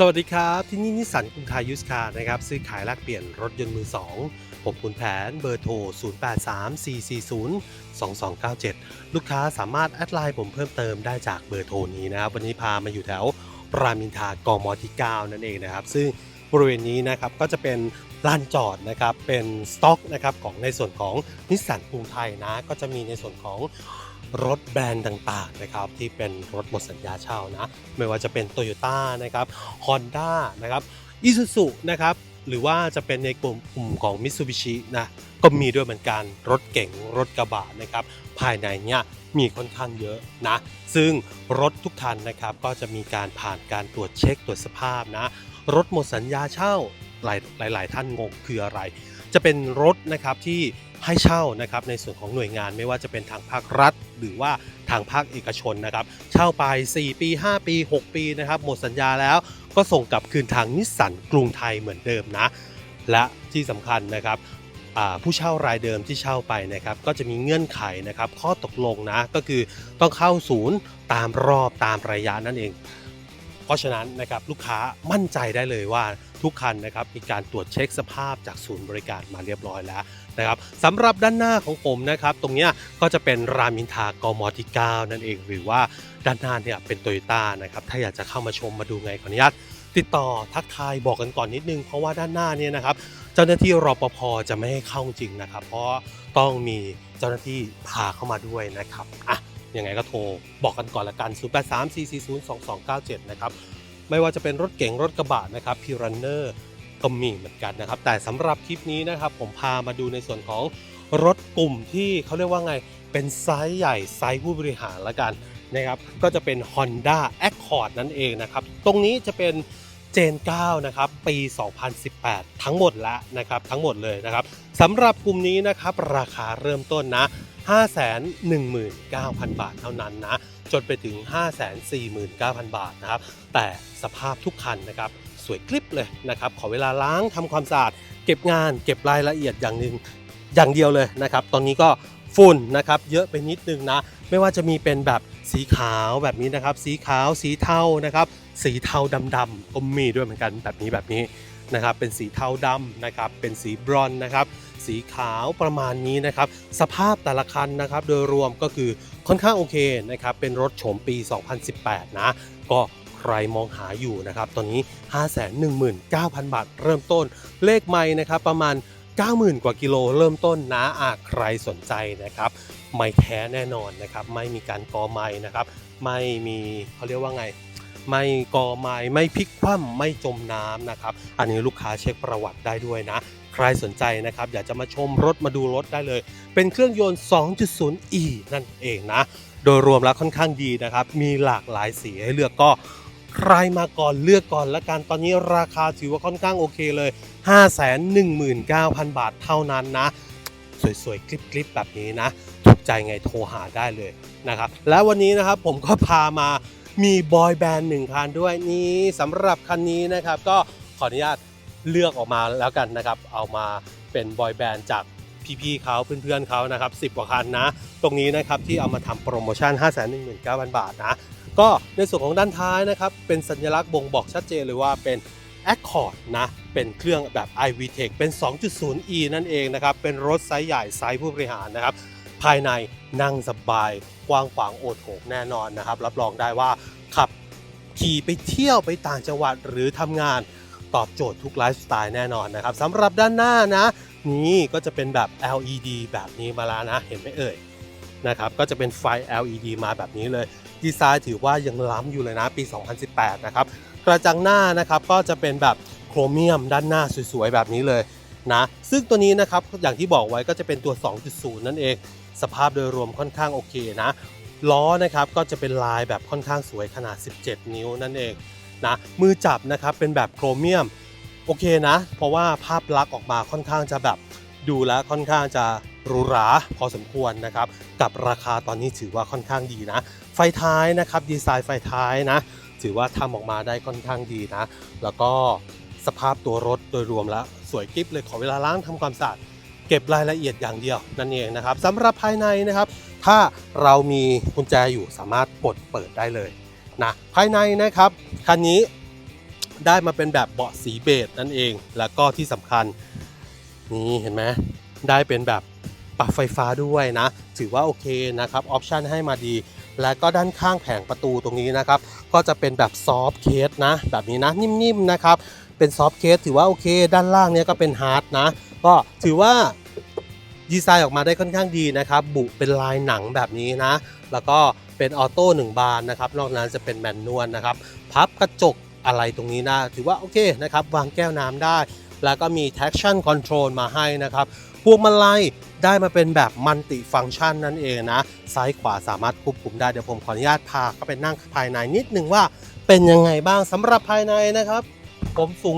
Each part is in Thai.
สวัสดีครับ ที่นี่นิสสันกรุงไทยยูสคาร์นะครับ ซื้อขายแลกเปลี่ยนรถยนต์มือ2ผมคุณแผนเบอร์โทร 0834402297 ลูกค้าสามารถแอดไลน์ผมเพิ่มเติมได้จากเบอร์โทรนี้นะครับ วันนี้พามาอยู่แถวรามินทากมที่ 9 นั่นเองนะครับ ซึ่งบริเวณนี้นะครับก็จะเป็นลานจอดนะครับเป็นสต็อกนะครับของในส่วนของนิสสันกรุงไทยนะก็จะมีในส่วนของ รถแบรนด์ต่างๆนะครับที่เป็นรถหมดสัญญาเช่านะ ไม่ว่าจะเป็น Toyota นะครับ Honda นะครับ Isuzu นะครับหรือว่าจะเป็นในกลุ่มกลุ่มของ Mitsubishi นะก็มีด้วยเหมือนกันรถเก๋งรถกระบะนะครับภายในเนี้ยมีค่อนข้างเยอะนะ ซึ่งรถทุกคันนะครับก็จะมีการผ่านการตรวจเช็คตรวจสภาพนะ รถหมดสัญญาเช่าหลายหลายหลายท่านงงคืออะไร จะเป็นรถนะครับที่ ให้เช่านะครับในส่วนของหน่วยงานไม่ว่าจะเป็นทางภาครัฐ หรือว่าทางภาคเอกชนนะครับ เช่าไป 4 ปี 5 ปี 6 ปีนะครับหมดสัญญาแล้วก็ส่งกลับคืนทางนิสสันกรุงไทยเหมือนเดิมนะ และที่สำคัญนะครับผู้เช่ารายเดิมที่เช่าไปนะครับก็จะมีเงื่อนไขนะครับข้อตกลงนะก็คือต้องเข้าศูนย์ตามรอบตามระยะนั่นเอง เพราะฉะนั้นนะครับลูกค้ามั่นใจได้เลยว่า ทุกคันนะครับมีการตรวจเช็คสภาพจากศูนย์บริการมาเรียบร้อยแล้วนะครับสำหรับด้านหน้าของผมนะครับ ตรงนี้ก็จะเป็นรามินทากมที่9นั่นเองหรือว่าด้านหน้าเนี่ยเป็นโตโยต้านะครับถ้าอยากจะเข้ามาชมมาดูไงขออนุญาตติดต่อทักทายบอกกันก่อนนิดนึง เพราะว่าด้านหน้าเนี่ยนะครับเจ้าหน้าที่รปภจะไม่ให้เข้าจริงนะครับ เพราะต้องมีเจ้าหน้าที่พาเข้ามาด้วยนะครับอะยังไงก็โทรบอกกันก่อนละกัน 0834402297 นะครับ ไม่ว่าจะเป็นรถเก๋งรถกระบะนะครับพีรันเนอร์ก็มีเหมือนกันนะครับ แต่สำหรับคลิปนี้นะครับ ผมพามาดูในส่วนของรถกลุ่มที่เขาเรียกว่าไงเป็นไซส์ใหญ่ไซส์ผู้บริหารละกันนะครับก็จะเป็น Honda Accord นั่นเองนะครับ ตรงนี้จะเป็นเจน 9 นะครับ ปี 2018 ทั้งหมดล้วนะครับ ทั้งหมดเลยนะครับสำหรับกลุ่มนี้นะครับ ราคาเริ่มต้นนะ 519,000 บาทเท่านั้นนะ จนไปถึง 549,000 บาทนะครับ แต่สภาพทุกคันนะครับสวยคลิปเลยนะครับ ขอเวลาล้างทำความสะอาด เก็บงาน เก็บรายละเอียดอย่างหนึ่งอย่างเดียวเลยนะครับ ตอนนี้ก็ฝุ่นนะครับเยอะไปนิดนึงนะ ไม่ว่าจะมีเป็นแบบสีขาวแบบนี้นะครับ สีขาวสีเทานะครับ สีเทาดำๆก็มีด้วยเหมือนกันแบบนี้แบบนี้นะครับ เป็นสีเทาดำนะครับ เป็นสีบรอนนะครับ สีขาวประมาณนี้นะครับ สภาพแต่ละคันนะครับ โดยรวมก็คือ ค่อนข้างโอเคนะครับ เป็นรถโฉมปี 2018 นะ ก็ใครมองหาอยู่นะครับ ตอนนี้ 519,000 บาทเริ่มต้น เลขไม่นะครับประมาณ 90,000 กว่ากิโลเริ่มต้นนะอาใครสนใจนะครับไม่แท้แน่นอนนะครับ ไม่มีการกอไม้นะครับ ไม่มีเขาเรียกว่าไง ไม่ก่อไม้ไม่พลิกคว่ำไม่จมน้ำนะครับ อันนี้ลูกค้าเช็คประวัติได้ด้วยนะ ใครสนใจนะครับ อยากจะมาชมรถมาดูรถได้เลย เป็นเครื่องยนต์ 2.0e นั่นเองนะ โดยรวมแล้วค่อนข้างดีนะครับ มีหลากหลายสีให้เลือกก็ใครมาก่อนเลือกก่อนละกันตอนนี้ราคาถือว่าค่อนข้างโอเคเลย 519,000 บาทเท่านั้นนะ สวยๆ คลิปๆ แบบนี้นะ ถูกใจไงโทรหาได้เลยนะครับ และวันนี้นะครับผมก็พามา มีบอยแบนด์หนึ่งคันด้วยนี่สำหรับคันนี้นะครับ ก็ขออนุญาตเลือกออกมาแล้วกันนะครับ เอามาเป็นบอยแบนด์จากพี่ๆเขาเพื่อนๆเขานะครับ 10 กว่าคันนะ ตรงนี้นะครับที่เอามาทำโปรโมชั่น 519,000 บาทนะ ก็ในส่วนของด้านท้ายนะครับ เป็นสัญลักษณ์บ่งบอกชัดเจนเลยว่าเป็น Accord นะ เป็นเครื่องแบบ iVTEC เป็น 2.0e นั่นเองนะครับ เป็นรถไซส์ใหญ่ไซส์ผู้บริหารนะครับ ภายในนั่งสบาย กว้างขวางโอดโถงแน่นอนนะครับ รับรองได้ว่าขับขี่ไปเที่ยวไปต่างจังหวัดหรือทำงานตอบโจทย์ทุกไลฟ์สไตล์แน่นอนนะครับสำหรับด้านหน้านะ นี่ก็จะเป็นแบบ LED แบบนี้มาแล้วนะ เห็นไหมเอ่ยนะครับก็จะเป็นไฟ LED มาแบบนี้เลย ดีไซน์ถือว่ายังล้ำอยู่เลยนะปี 2018 นะครับ กระจังหน้านะครับก็จะเป็นแบบโครเมียมด้านหน้าสวยๆ แบบนี้เลยนะ ซึ่งตัวนี้นะครับอย่างที่บอกไว้ก็จะเป็นตัว 2.0 นั่นเอง สภาพโดยรวมค่อนข้างโอเคนะล้อนะครับก็จะเป็นลายแบบค่อนข้างสวยขนาด 17 นิ้วนั่นเองนะมือจับนะครับเป็นแบบโครเมียมโอเคนะ เพราะว่าภาพลักษณ์ออกมาค่อนข้างจะแบบดูแล้วค่อนข้างจะหรูหราพอสมควรนะครับ กับราคาตอนนี้ถือว่าค่อนข้างดีนะ ไฟท้ายนะครับดีไซน์ไฟท้ายนะ ถือว่าทำออกมาได้ค่อนข้างดีนะ แล้วก็สภาพตัวรถโดยรวมแล้ว สวยกิ๊บเลยขอเวลาล้างทำความสะอาด เก็บรายละเอียดอย่างเดียวนั่นเองนะครับสำหรับภายในนะครับ ถ้าเรามีกุญแจอยู่สามารถกดเปิดได้เลยนะภายในนะครับคันนี้ได้มาเป็นแบบเบาะสีเบจนั่นเอง แล้วก็ที่สำคัญนี่เห็นไหมได้เป็นแบบปรับไฟฟ้าด้วยนะ ถือว่าโอเคนะครับออปชันให้มาดี แล้วก็ด้านข้างแผงประตูตรงนี้นะครับ ก็จะเป็นแบบซอฟเคสนะ แบบนี้นะ นิ่มๆนะครับ เป็นซอฟเคสถือว่าโอเค ด้านล่างเนี้ยก็เป็นฮาร์ดนะ ก็ถือว่าดีไซน์ออกมาได้ค่อนข้างดีนะครับ บุเป็นลายหนังแบบนี้นะ แล้วก็เป็นออโต้หนึ่งบานนะครับ นอกนั้นจะเป็นแมนนวลนะครับ พับกระจกอะไรตรงนี้นะ ถือว่าโอเคนะครับ วางแก้วน้ำได้ แล้วก็มี traction control มาให้นะครับ พวงมาลัยได้มาเป็นแบบมัลติฟัง c t ชันนั่นเองนะ ซ้ายขวาสามารถควบคุมได้ เดี๋ยวผมขออนุญาตพาเข้าไปนั่งภายในนิดนึงว่าเป็นยังไงบ้างสำหรับภายในนะครับ ผมสูง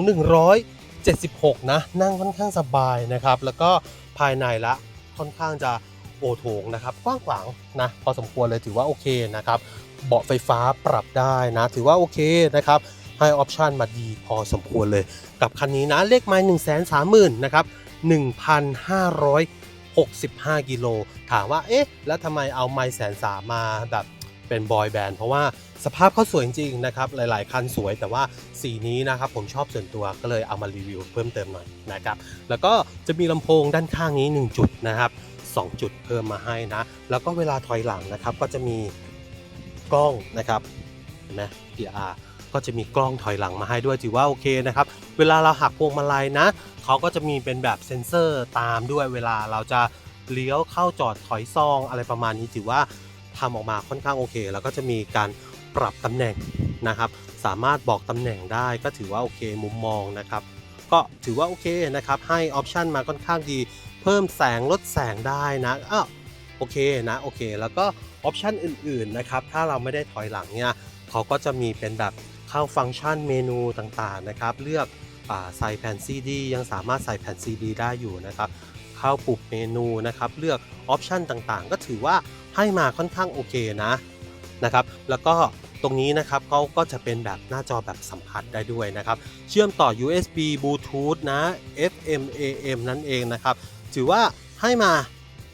76 นะ นั่งค่อนข้างสบายนะครับ แล้วก็ภายในละค่อนข้างจะโอโถงนะครับ กว้างขวางนะ พอสมควรเลยถือว่าโอเคนะครับ เบาะไฟฟ้าปรับได้นะ ถือว่าโอเคนะครับให้ออปชันมาดีพอสมควรเลย กับคันนี้นะ เลขไม้1 3 0 0 0 0นะครับ 1,565 กิโล ถามว่า เอ๊ะ แล้วทำไมเอาไม้แสนสามมาแบบ เป็นบอยแบนด์เพราะว่าสภาพเขาสวยจริงๆนะครับหลายๆคันสวยแต่ว่าสีนี้นะครับผมชอบส่วนตัวก็เลยเอามารีวิวเพิ่มเติมหน่อยนะครับแล้วก็จะมีลำโพงด้านข้างนี้ 1 จุดนะครับ2จุดเพิ่มมาให้นะ แล้วก็เวลาถอยหลังนะครับก็จะมีกล้องนะครับเห็นไหม PR ก็จะมีกล้องถอยหลังมาให้ด้วยถือว่าโอเคนะครับ เวลาเราหักพวงมาลัยนะเขาก็จะมีเป็นแบบเซ็นเซอร์ตามด้วยเวลาเราจะเลี้ยวเข้าจอดถอยซองอะไรประมาณนี้ถือว่า ทำออกมาค่อนข้างโอเค แล้วก็จะมีการปรับตำแหน่งนะครับ สามารถบอกตำแหน่งได้ก็ถือว่าโอเคมุมมองนะครับก็ถือว่าโอเคนะครับให้ออปชันมาค่อนข้างดี เพิ่มแสงลดแสงได้นะอ้าวโอเคนะโอเค แล้วก็ออปชันอื่นๆนะครับถ้าเราไม่ได้ถอยหลังเนี่ยเขาก็จะมีเป็นแบบเข้าฟังก์ชันเมนูต่างๆนะครับ เลือกอใส่แผ่น CD ยังสามารถใส่แผ่น CD ได้อยู่นะครับ เข้าปุ่มเมนูนะครับ เลือกออปชันต่างๆ ก็ถือว่า ให้มาค่อนข้างโอเคนะนะครับ แล้วก็ตรงนี้นะครับเขาก็จะเป็นแบบหน้าจอแบบสัมผัสได้ด้วยนะครับ เชื่อมต่อ USB Bluetooth นะ FM AM นั่นเองนะครับ ถือว่าให้มา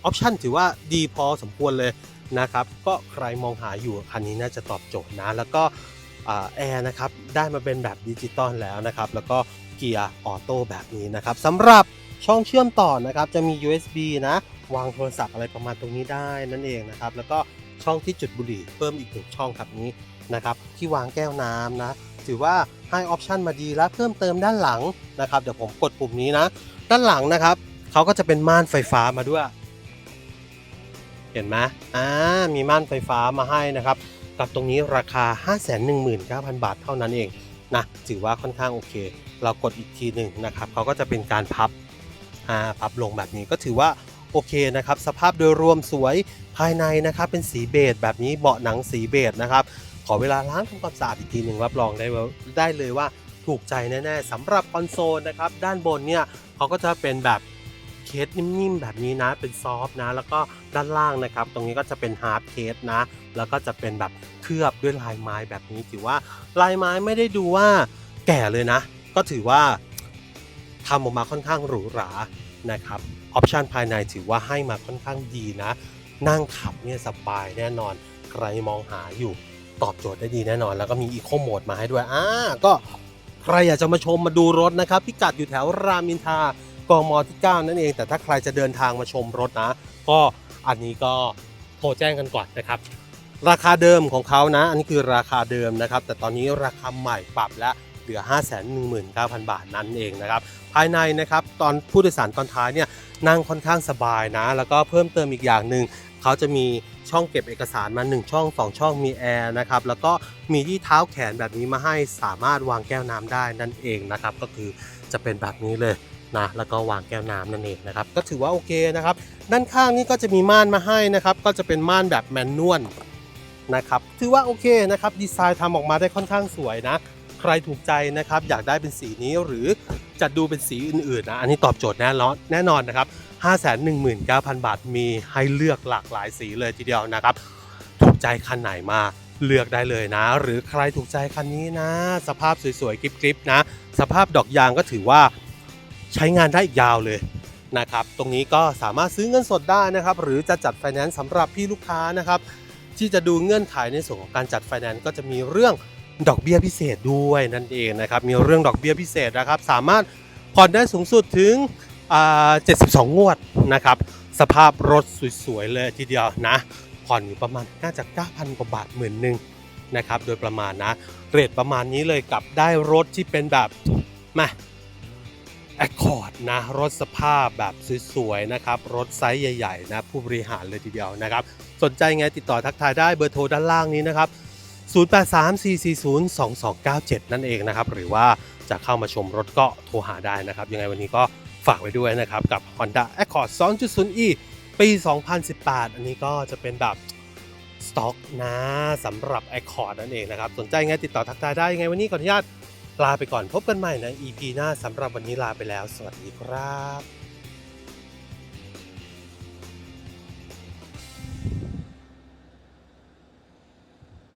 ออปชันถือว่าดีพอสมควรเลยนะครับ ก็ใครมองหาอยู่คันนี้น่าจะตอบโจทย์นะ แล้วก็แอร์นะครับ ได้มาเป็นแบบดิจิตอลแล้วนะครับ แล้วก็เกียร์ออโต้แบบนี้นะครับสำหรับช่องเชื่อมต่อนะครับ จะมี USB นะ วางโทรศัพท์อะไรประมาณตรงนี้ได้นั่นเองนะครับ แล้วก็ช่องที่จุดบุหรี่เพิ่มอีกหนึ่งช่องครับนี้นะครับที่วางแก้วน้ำนะถือว่าให้ออปชันมาดีแล้วเพิ่มเติมด้านหลังนะครับเดี๋ยวผมกดปุ่มนี้นะ ด้านหลังนะครับเขาก็จะเป็นม่านไฟฟ้ามาด้วย เห็นไหมอ่ามีม่านไฟฟ้ามาให้นะครับกับตรงนี้ราคา 519,000 บาทเท่านั้นเองนะถือว่าค่อนข้างโอเค เรากดอีกทีหนึ่งนะครับเขาก็จะเป็นการพับอ่าพับลงแบบนี้ก็ถือว่า โอเคนะครับสภาพโดยรวมสวยภายในนะครับเป็นสีเบจแบบนี้เบาะหนังสีเบจนะครับขอเวลาล้างทำความสะอาดอีกทีหนึ่งรับรองได้ได้เลยว่าถูกใจแน่ๆสำหรับคอนโซลนะครับด้านบนเนี่ยเขาก็จะเป็นแบบเคสนิ่มๆแบบนี้นะ เป็นซอฟนะ แล้วก็ด้านล่างนะครับ ตรงนี้ก็จะเป็นฮาร์ดเคสนะ แล้วก็จะเป็นแบบเคลือบด้วยลายไม้แบบนี้ ถือว่าลายไม้ไม่ได้ดูว่าแก่เลยนะ ก็ถือว่าทำออกมาค่อนข้างหรูหรานะครับ ออปชันภายในถือว่าให้มาค่อนข้างดีนะ นั่งขับเนี่ยสบายแน่นอน ใครมองหาอยู่ตอบโจทย์ได้ดีแน่นอน แล้วก็มีอีโคโหมดมาให้ด้วยอ่าก็ใครอยากจะมาชมมาดูรถนะครับ พิกัดอยู่แถวรามอินทรากมที่ 9 นั่นเอง แต่ถ้าใครจะเดินทางมาชมรถนะ ก็อันนี้ก็โทรแจ้งกันก่อนนะครับ ราคาเดิมของเขานะ อันนี้คือราคาเดิมนะครับ แต่ตอนนี้ราคาใหม่ปรับแล้ว เหลือ 519,000 บาทนั่นเองนะครับ ภายในนะครับตอนผู้โดยสารตอนท้ายเนี่ยนั่งค่อนข้างสบายนะ แล้วก็เพิ่มเติมอีกอย่างหนึ่งเขาจะมีช่องเก็บเอกสารมา 1 ช่อง 2 ช่องมีแอร์นะครับแล้วก็มีที่เท้าแขนแบบนี้มาให้สามารถวางแก้วน้ำได้นั่นเองนะครับก็คือจะเป็นแบบนี้เลยนะแล้วก็วางแก้วน้ำนั่นเองนะครับก็ถือว่าโอเคนะครับ ด้านข้างนี่ก็จะมีม่านมาให้นะครับก็จะเป็นม่านแบบแมนนวลนะครับถือว่าโอเคนะครับดีไซน์ทำออกมาได้ค่อนข้างสวยนะ ใครถูกใจนะครับอยากได้เป็นสีนี้หรือจะดูเป็นสีอื่นๆนะอันนี้ตอบโจทย์แน่นอนแน่นอนนะครับ519,000 บาทมีให้เลือกหลากหลายสีเลยทีเดียวนะครับ ถูกใจคันไหนมาเลือกได้เลยนะ หรือใครถูกใจคันนี้นะ สภาพสวยๆกริบๆนะ สภาพดอกยางก็ถือว่าใช้งานได้อีกยาวเลยนะครับ ตรงนี้ก็สามารถซื้อเงินสดได้นะครับ หรือจะจัดไฟแนนซ์สำหรับพี่ลูกค้านะครับ ที่จะดูเงื่อนไขในส่วนของการจัดไฟแนนซ์ก็จะมีเรื่อง ดอกเบี้ยพิเศษด้วยนั่นเองนะครับ มีเรื่องดอกเบี้ยพิเศษนะครับ สามารถผ่อนได้สูงสุดถึง 72 งวดนะครับ สภาพรถสวยๆ เลยทีเดียวนะ ผ่อนอยู่ประมาณน่าจะ 9,000 กว่าบาทหมื่นหนึ่งนะครับ โดยประมาณนะ เรทประมาณนี้เลยกับได้รถที่เป็นแบบมาแอคคอร์ดนะ รถสภาพแบบสวยๆ นะครับ รถไซส์ใหญ่ๆ นะ ผู้บริหารเลยทีเดียวนะครับ สนใจไงติดต่อทักทายได้เบอร์โทรด้านล่างนี้นะครับ 0834402297 นั่นเองนะครับ หรือว่าจะเข้ามาชมรถก็โทรหาได้นะครับ ยังไงวันนี้ก็ฝากไว้ด้วยนะครับ กับ Honda Accord 2.0e ปี 2018 อันนี้ก็จะเป็นแบบสต็อกนะสำหรับ Accord นั่นเองนะครับ สนใจไงติดต่อทักทายได้ยังไงวันนี้ขออนุญาตลาไปก่อนพบกันใหม่ใน EP หน้าสำหรับวันนี้ลาไปแล้ว สวัสดีครับ